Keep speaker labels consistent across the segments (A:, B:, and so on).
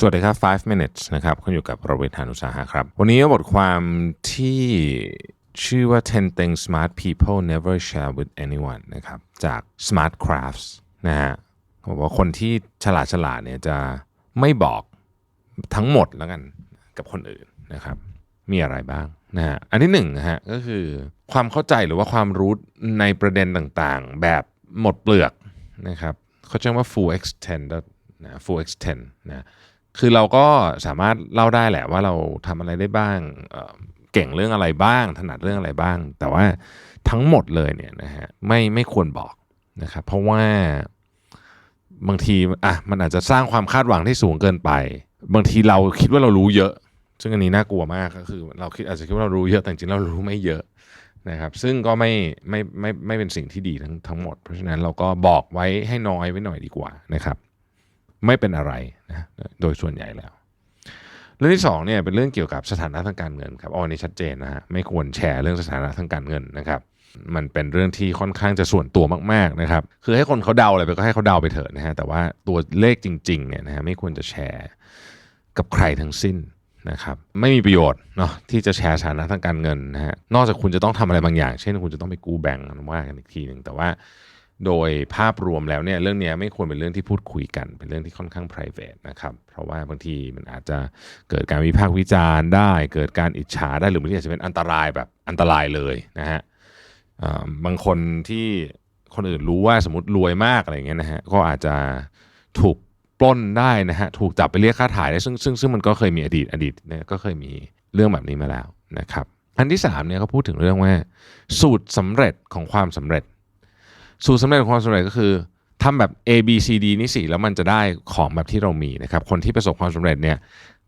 A: สวัสดีครับ 5 minutes นะครับ คุณอยู่กับประเวทหานุสาหะครับ วันนี้บทความที่ชื่อว่า 10 things smart people never share with anyone นะครับ จาก smart crafts นะฮะเขาบอกว่าคนที่ฉลาดฉลาดเนี่ยจะไม่บอกทั้งหมดแล้วกันกับคนอื่นนะครับ มีอะไรบ้างนะฮะ อันที่หนึ่งนะฮะก็คือความเข้าใจหรือว่าความรู้ในประเด็นต่างๆ แบบหมดเปลือกนะครับเขาเรียกว่า full extent นะ full extent นะ คือเราก็สามารถเล่าได้แหละว่าเราทำอะไรได้บ้างเเก่งเรื่องอะไรบ้าง ถนัดเรื่องอะไรบ้าง แต่ว่าทั้งหมดเลยเนี่ยนะฮะไม่ไม่ควรบอกนะครับเพราะว่าบางทีอะมันอาจจะสร้างความคาดหวังที่สูงเกินไป บางทีเราคิดว่าเรารู้เยอะ ซึ่งอันนี้น่ากลัวมากก็คือ เราคิดอาจจะคิดว่าเรารู้เยอะแต่จริงเรารู้ไม่เยอะนะครับ ซึ่งก็ไม่ไม่ไม่ไม่เป็นสิ่งที่ดีทั้งทั้งหมด เพราะฉะนั้นเราก็บอกไว้ให้น้อยไว้หน่อยดีกว่านะครับ ไม่เป็นอะไรนะโดยส่วนใหญ่แล้วเรื่องที่สองเนี่ยเป็นเรื่องเกี่ยวกับสถานะทางการเงินครับอ๋อนนี้ชัดเจนนะฮะไม่ควรแชร์เรื่องสถานะทางการเงินนะครับ มันเป็นเรื่องที่ค่อนข้างจะส่วนตัวมากๆนะครับ คือให้คนเขาเดาอะไรไปก็ให้เขาเดาไปเถอะนะฮะแต่ว่าตัวเลขจริงๆเนี่ยนะฮะไม่ควรจะแชร์กับใครทั้งสิ้นนะครับไม่มีประโยชน์เนาะที่จะแชร์สถานะทางการเงินนะฮะนอกจากคุณจะต้องทำอะไรบางอย่าง เช่น คุณจะต้องไปกู้แบงก์ว่ากันอีกทีหนึ่งแต่ว่า โดยภาพรวมแล้วเนี่ยเรื่องนี้ไม่ควรเป็นเรื่องที่พูดคุยกัน เป็นเรื่องที่ค่อนข้าง p r i v a t นะครับเพราะว่าบางทีมันอาจจะเกิดการวิพากษ์วิจารณ์ได้ เกิดการอิจฉาได้หรือบางทีอาจจะเป็นอันตรายแบบอันตรายเลยนะฮะบางคนที่คนอื่นรู้ว่าสมมติรวยมากอะไรเงี้ยนะฮะก็อาจจะถูกปล้นได้นะฮะถูกจับไปเรียกค่าถ่ายได้ซึ่งซึ่งซึ่งมันก็เคยมีอดีตอดีตเนี่ยก็เคยมีเรื่องแบบนี้มาแล้วนะครับอันที่สามเนี่ยเขาพูดถึงเรื่องว่าสูตรสำเร็จของความสำเร็จ สูตรสำเร็จของความสำเร็จก็คือทำแบบ A B C D นี่สิแล้วมันจะได้ของแบบที่เรามีนะครับคนที่ประสบความสำเร็จเนี่ย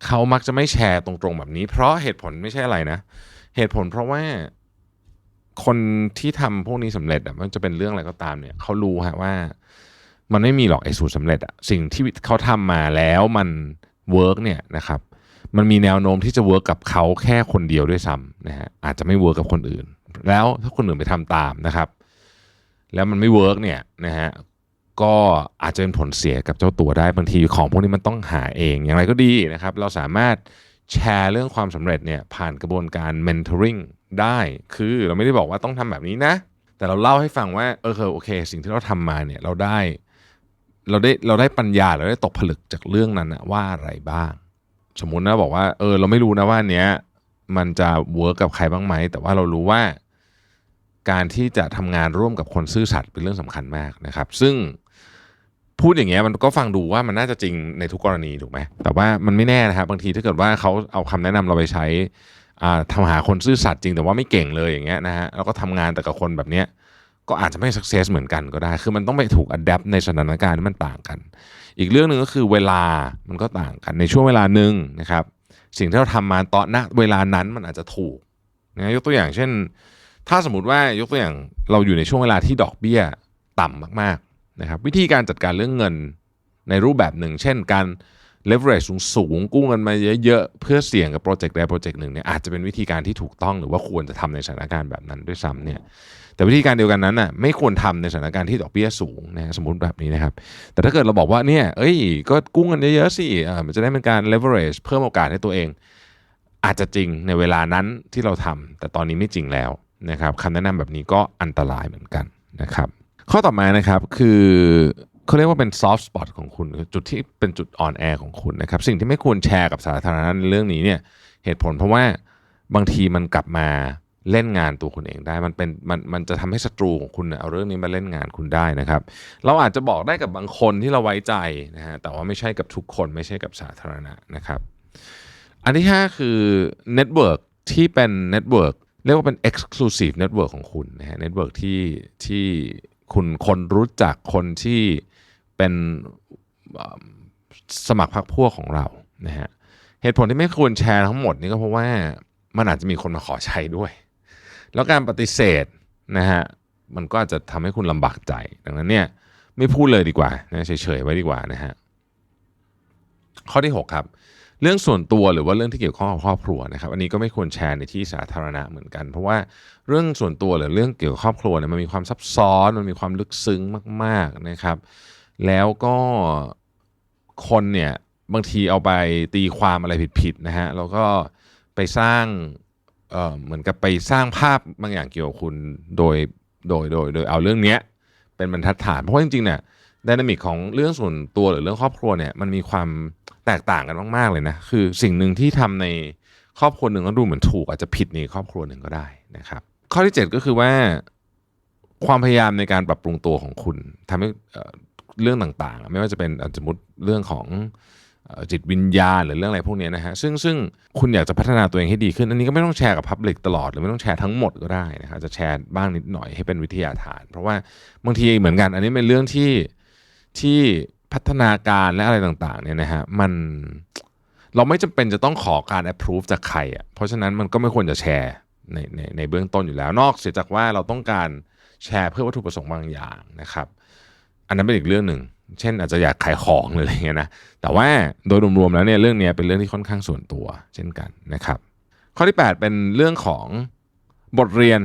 A: เขามักจะไม่แชร์ตรงๆแบบนี้ เพราะเหตุผลไม่ใช่อะไรนะ เหตุผลเพราะว่าคนที่ทำพวกนี้สำเร็จอะมันจะเป็นเรื่องอะไรก็ตามเนี่ยเขารู้ฮะว่า มันไม่มีหรอกไอ้สูตรสำเร็จอะสิ่งที่เขาทำมาแล้วมันเวิร์กเนี่ยนะครับมันมีแนวโน้มที่จะเวิร์กกับเขาแค่คนเดียวด้วยซ้ำนะฮะอาจจะไม่เวิร์กกับคนอื่น แล้วถ้าคนอื่นไปทำตามนะครับ แล้วมันไม่เวิร์กเนี่ยนะฮะก็อาจจะเป็นผลเสียกับเจ้าตัวได้บางทีของพวกนี้มันต้องหาเองอย่างไรก็ดีนะครับ เราสามารถแชร์เรื่องความสำเร็จเนี่ยผ่านกระบวนการ mentoring ได้ คือเราไม่ได้บอกว่าต้องทำแบบนี้นะ แต่เราเล่าให้ฟังว่าเออโอเค สิ่งที่เราทำมาเนี่ยเราได้เราได้เราได้ปัญญาเราได้ตกผลึกจากเรื่องนั้นนะว่าอะไรบ้าง สมมุตินะบอกว่าเออเราไม่รู้นะว่าเนี้ยมันจะเวิร์กกับใครบ้างไหมแต่ว่าเรารู้ว่า การที่จะทำงานร่วมกับคนซื่อสัตย์เป็นเรื่องสำคัญมากนะครับ ซึ่งพูดอย่างเงี้ยมันก็ฟังดูว่ามันน่าจะจริงในทุกกรณีถูกไหมแต่ว่ามันไม่แน่นะครับบางทีถ้าเกิดว่าเขาเอาคำแนะนำเราไปใช้อ่าทำหาคนซื่อสัตย์จริงแต่ว่าไม่เก่งเลยอย่างเงี้ยนะฮะแล้วก็ทำงานแต่กับคนแบบเนี้ยก็อาจจะไม่สักเซสเหมือนกันก็ได้ คือมันต้องไปถูกอัดแอปในสถานการณ์ที่มันต่างกัน อีกเรื่องหนึ่งก็คือเวลามันก็ต่างกันในช่วงเวลาหนึ่งนะครับ สิ่งที่เราทำมาตอนณเวลานั้นมันอาจจะถูกนะยกตัวอย่างเช่น ถ้าสมมติว่ายกตัวอย่างเราอยู่ในช่วงเวลาที่ดอกเบี้ยต่ำมากๆนะครับวิธีการจัดการเรื่องเงินในรูปแบบหนึ่ง เช่นการ leverage สูงกู้เงินมาเยอะๆ เพื่อเสี่ยงกับโปรเจกต์ใดโปรเจกต์หนึ่งเนี่ยอาจจะเป็นวิธีการที่ถูกต้องหรือว่าควรจะทำในสถานการณ์แบบนั้นด้วยซ้ำเนี่ยแต่วิธีการเดียวกันนั้นน่ะไม่ควรทำในสถานการณ์ที่ดอกเบี้ยสูงนะสมมติแบบนี้นะครับ แต่ถ้าเกิดเราบอกว่าเนี่ยเอ้ยก็กู้เงินเยอะๆสิอ่ามันจะได้เป็นการ leverage เพิ่มโอกาสให้ตัวเอง อาจจะจริงในเวลานั้นที่เราทำแต่ตอนนี้ไม่จริงแล้ว นะครับคำแนะนำแบบนี้ก็อันตรายเหมือนกันนะครับข้อต่อมานะครับคือเขาเรียกว่าเป็น soft spot ของคุณ จุดที่เป็นจุดอ่อนแอของคุณนะครับสิ่งที่ไม่ควรแชร์กับสาธารณะในเรื่องนี้เนี่ยเหตุผลเพราะว่าบางทีมันกลับมาเล่นงานตัวคุณเองได้ มันเป็นมันมันจะทำให้ศัตรูของคุณเนี่ยเอาเรื่องนี้มาเล่นงานคุณได้นะครับ เราอาจจะบอกได้กับบางคนที่เราไว้ใจนะฮะแต่ว่าไม่ใช่กับทุกคนไม่ใช่กับสาธารณะนะครับ อันที่ 5 คือเน็ตเวิร์กที่เป็นเน็ตเวิร์ก เรียกว่าเป็น exclusive network ของคุณนะฮะเน็ตเวิร์กที่ที่คุณคนรู้จักคนที่เป็นสมัครพรรคพวกของเรานะฮะเหตุผลที่ไม่ควรแชร์ทั้งหมดนี่ก็เพราะว่ามันอาจจะมีคนมาขอใช้ด้วย แล้วการปฏิเสธนะฮะมันก็อาจจะทำให้คุณลำบากใจ ดังนั้นเนี่ยไม่พูดเลยดีกว่านะเฉยๆไว้ดีกว่านะฮะข้อที่ 6 ครับ เรื่องส่วนตัวหรือว่าเรื่องที่เกี่ยวข้องกับครอบครัวนะครับ อันนี้ก็ไม่ควรแชร์ในที่สาธารณะเหมือนกัน เพราะว่าเรื่องส่วนตัวหรือเรื่องเกี่ยวกับครอบครัวเนี่ยมันมีความซับซ้อนมันมีความลึกซึ้งมากๆนะครับ แล้วก็คนเนี่ยบางทีเอาไปตีความอะไรผิดๆนะฮะแล้วก็ไปสร้างเอ่อเหมือนกับไปสร้างภาพบางอย่างเกี่ยวกับคุณโดยโดยโดยโดยเอาเรื่องเนี้ยเป็นบรรทัดฐานเพราะว่าจริงๆเนี่ยดินามิกของเรื่องส่วนตัวหรือเรื่องครอบครัวเนี่ยมันมีความ แตกต่างกันมากๆเลยนะคือสิ่งหนึ่งที่ทำในครอบครัวหนึ่งก็ดูเหมือนถูก อาจจะผิดในครอบครัวหนึ่งก็ได้นะครับ ข้อที่ 7 ก็คือว่า ความพยายามในการปรับปรุงตัวของคุณทำให้เรื่องต่างๆ ไม่ว่าจะเป็นสมมติเรื่องของจิตวิญญาณหรือเรื่องอะไรพวกนี้นะฮะซึ่งซึ่งคุณอยากจะพัฒนาตัวเองให้ดีขึ้น อันนี้ก็ไม่ต้องแชร์กับพับลิกตลอด หรือไม่ต้องแชร์ทั้งหมดก็ได้นะครับจะแชร์บ้างนิดหน่อยให้เป็นวิทยาทาน เพราะว่าบางทีเหมือนกัน อันนี้เป็นเรื่องที่ที่ พัฒนาการและอะไรต่างๆเนี่ยนะฮะมันเราไม่จำเป็นจะต้องขอการ approve จากใครอะเพราะฉะนั้นมันก็ไม่ควรจะแชร์ในในในเบื้องต้นอยู่แล้ว นอกเสียจากว่าเราต้องการแชร์เพื่อวัตถุประสงค์บางอย่างนะครับ อันนั้นเป็นอีกเรื่องหนึ่งเช่นอาจจะอยากขายของหรืออะไรเงี้ยนะแต่ว่าโดยรวมๆแล้วเนี่ยเรื่องนี้เป็นเรื่องที่ค่อนข้างส่วนตัว เช่นกันนะครับ ข้อที่ 8 เป็นเรื่องของบทเรียน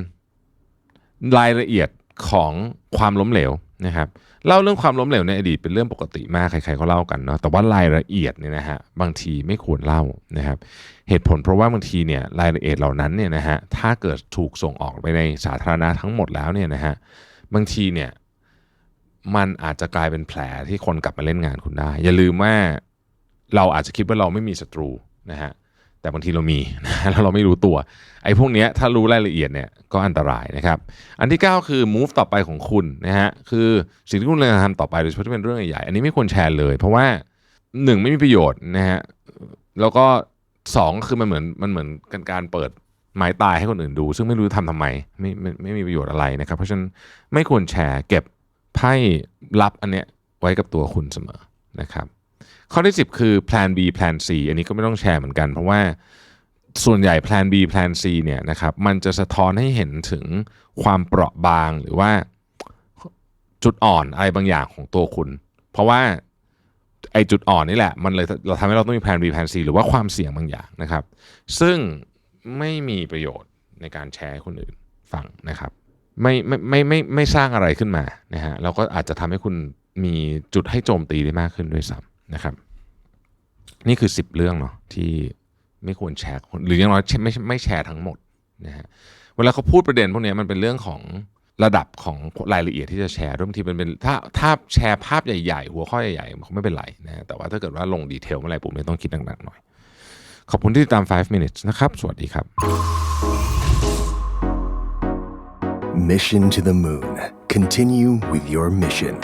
A: รายละเอียดของความล้มเหลว นะครับเล่าเรื่องความล้มเหลวในอดีตเป็นเรื่องปกติมากใครๆก็เล่ากันเนาะแต่ว่ารายละเอียดเนี่ยนะฮะบางทีไม่ควรเล่านะครับเหตุผลเพราะว่าบางทีเนี่ยรายละเอียดเหล่านั้นเนี่ยนะฮะถ้าเกิดถูกส่งออกไปในสาธารณะทั้งหมดแล้วเนี่ยนะฮะบางทีเนี่ยมันอาจจะกลายเป็นแผลที่คนกลับมาเล่นงานคุณได้ อย่าลืมว่าเราอาจจะคิดว่าเราไม่มีศัตรูนะฮะ แต่บางทีเรามีนะแล้วเราไม่รู้ตัว ไอ้พวกนี้ถ้ารู้รายละเอียดเนี่ยก็อันตรายนะครับ อันที่ 9 คือ move ต่อไปของคุณนะฮะคือสิ่งที่คุณกำลังทำต่อไปโดยเฉพาะที่เป็นเรื่องใหญ่ๆอันนี้ไม่ควรแชร์เลย เพราะว่าหนึ่งไม่มีประโยชน์นะฮะแล้วก็สองคือมันเหมือนมันเหมือนกันการเปิดไม้ตายให้คนอื่นดู ซึ่งไม่รู้ทำทำไมไม่ไม่ไม่มีประโยชน์อะไรนะครับ เพราะฉะนั้นไม่ควรแชร์เก็บไพ่ลับอันเนี้ยไว้กับตัวคุณเสมอนะครับ ข้อที่ 10 คือ plan B plan C อันนี้ก็ไม่ต้องแชร์เหมือนกัน เพราะว่าส่วนใหญ่ plan B plan C เนี่ยนะครับมันจะสะท้อนให้เห็นถึงความเปราะบางหรือว่าจุดอ่อนอะไรบางอย่างของตัวคุณ เพราะว่าไอ้จุดอ่อนนี่แหละ มันเลยเราทำให้เราต้องมี plan B plan C หรือว่าความเสี่ยงบางอย่างนะครับ ซึ่งไม่มีประโยชน์ในการแชร์ให้คนอื่นฟังนะครับ ไม่ไม่ไม่ไม่ไม่สร้างอะไรขึ้นมานะฮะแล้วก็อาจจะทำให้คุณมีจุดให้โจมตีได้มากขึ้นด้วยซ้ำนะครับ นี่คือ 10 เรื่องเนาะที่ไม่ควรแชร์คนหรืออย่างน้อยไม่ไม่แชร์ทั้งหมดนะฮะเวลาเขาพูดประเด็นพวกนี้มันเป็นเรื่องของระดับของรายละเอียดที่จะแชร์ด้วยบางทีมันเป็นถ้าถ้าแชร์ภาพใหญ่ๆ หัวข้อใหญ่ๆมันไม่เป็นไรนะแต่ว่าถ้าเกิดว่าลงดีเทลเมื่อไรปุ๊บเนี่ยต้องคิดหนักๆหน่อย ขอบคุณที่ติดตาม 5 minutes นะครับ สวัสดีครับ
B: Mission to the moon. Continue with your mission.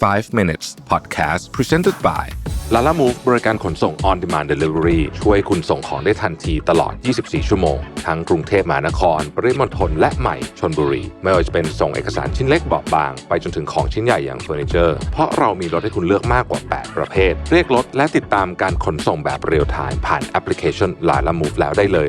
A: 5 minutes podcast presented by ลาล่ามูฟบริการขนส่ง on demand delivery ช่วยคุณส่งของได้ทันทีตลอด 24 ชั่วโมง ทั้งกรุงเทพมหานคร ปริมณฑลและใหม่ชนบุรี ไม่ว่าจะเป็นส่งเอกสารชิ้นเล็กเบาบาง ไปจนถึงของชิ้นใหญ่อย่างเฟอร์นิเจอร์ เพราะเรามีรถให้คุณเลือกมากกว่า 8 ประเภท เรียกรถและติดตามการขนส่งแบบเรียลไทม์ผ่านแอปพลิเคชันลาล่ามูฟแล้วได้เลย